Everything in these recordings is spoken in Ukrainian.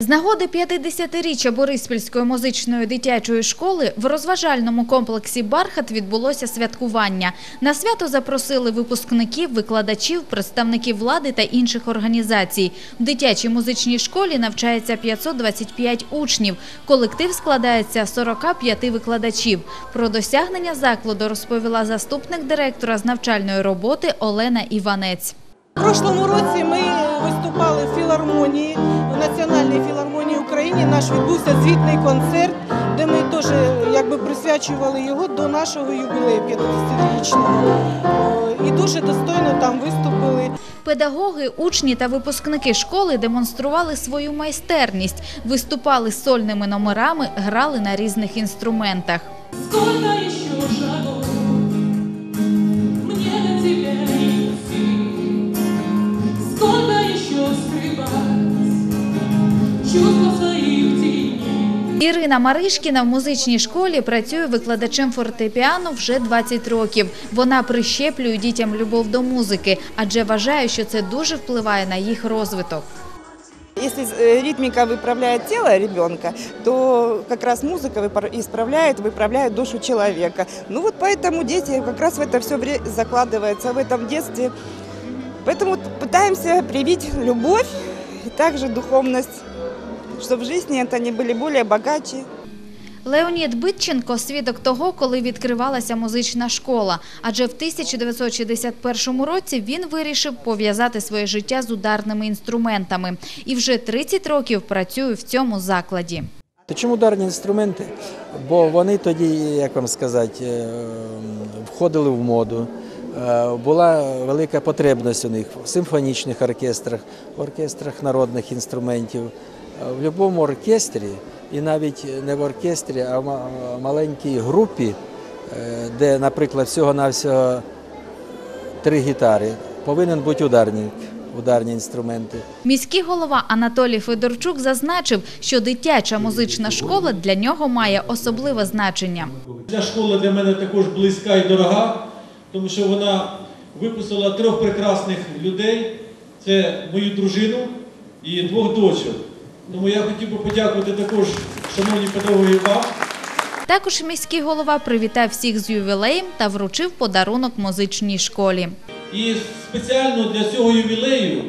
З нагоди 50-річчя Бориспільської музичної дитячої школи в розважальному комплексі «Бархат» відбулося святкування. На свято запросили випускників, викладачів, представників влади та інших організацій. В дитячій музичній школі навчається 525 учнів. Колектив складається з 45 викладачів. Про досягнення закладу розповіла заступник директора з навчальної роботи Олена Іванець. У прошлому році ми виступали в філармонії, в Національній філармонії України. Наш відбувся звітний концерт, де ми теж якби присвячували його до нашого юбілею 50-річного. І дуже достойно там виступили. Педагоги, учні та випускники школи демонстрували свою майстерність, виступали сольними номерами, грали на різних інструментах. Ірина Маришкіна в музичній школі працює викладачем фортепіано вже 20 років. Вона прищеплює дітям любов до музики, адже вважає, що це дуже впливає на їх розвиток. Если э, ритмика выправляет тело ребенка, то как раз музыка выпар- исправляет, выправляет душу человека. Ну вот поэтому дети как раз в это все закладывается в этом детстве. Поэтому вот пытаемся привить любовь и также духовность, чтобы в жизни это они были более богаче. Леонід Битченко – свідок того, коли відкривалася музична школа. Адже в 1961 році він вирішив пов'язати своє життя з ударними інструментами. І вже 30 років працює в цьому закладі. То чому ударні інструменти? Бо вони тоді, як вам сказати, е, входили в моду. Е, Була велика потребність у них в симфонічних оркестрах, в оркестрах народних інструментів. Е, В будь-якому оркестрі, і навіть не в оркестрі, а в маленькій групі, е, де, наприклад, всього-навсього три гітари, повинен бути ударник, ударні інструменти. Міський голова Анатолій Федорчук зазначив, що дитяча музична школа для нього має особливе значення. Ця школа для мене також близька і дорога, тому що вона випустила трьох прекрасних людей. Це мою дружину і двох дочок. Тому я хотів би подякувати також, шановні педагоги, вам. Також міський голова привітав всіх з ювілеєм та вручив подарунок музичній школі. І спеціально для цього ювілею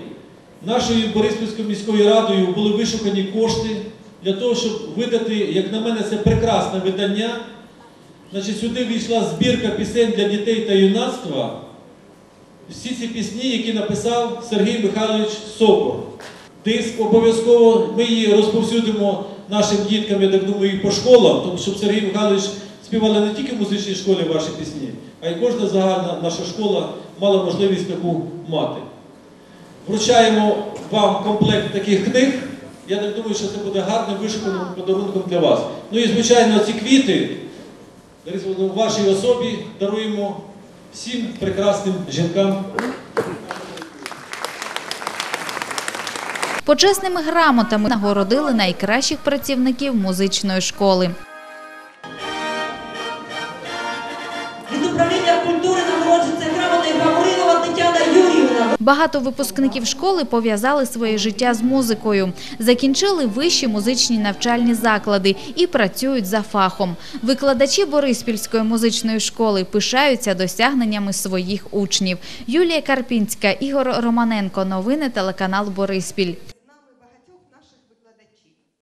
нашою Бориспільською міською радою були вишукані кошти для того, щоб видати, як на мене, це прекрасне видання. Значить, сюди війшла збірка пісень для дітей та юнацтва. Всі ці пісні, які написав Сергій Михайлович Сокор. Диск обов'язково ми її розповсюдимо нашим діткам, я так думаю, і по школам, тому щоб Сергій Михайлович співали не тільки в музичній школі ваші пісні, а й кожна загальна наша школа мала можливість таку мати. Вручаємо вам комплект таких книг. Я так думаю, що це буде гарним вишуканим подарунком для вас. Ну і, звичайно, ці квіти в вашій особі даруємо всім прекрасним жінкам Почесними грамотами нагородили найкращих працівників музичної школи. Від управління культури нагороджується грамотою Гаврилова Тетяна Юріївна. Багато випускників школи пов'язали своє життя з музикою, закінчили вищі музичні навчальні заклади і працюють за фахом. Викладачі Бориспільської музичної школи пишаються досягненнями своїх учнів. Юлія Карпінська, Ігор Романенко. Новини телеканал Бориспіль.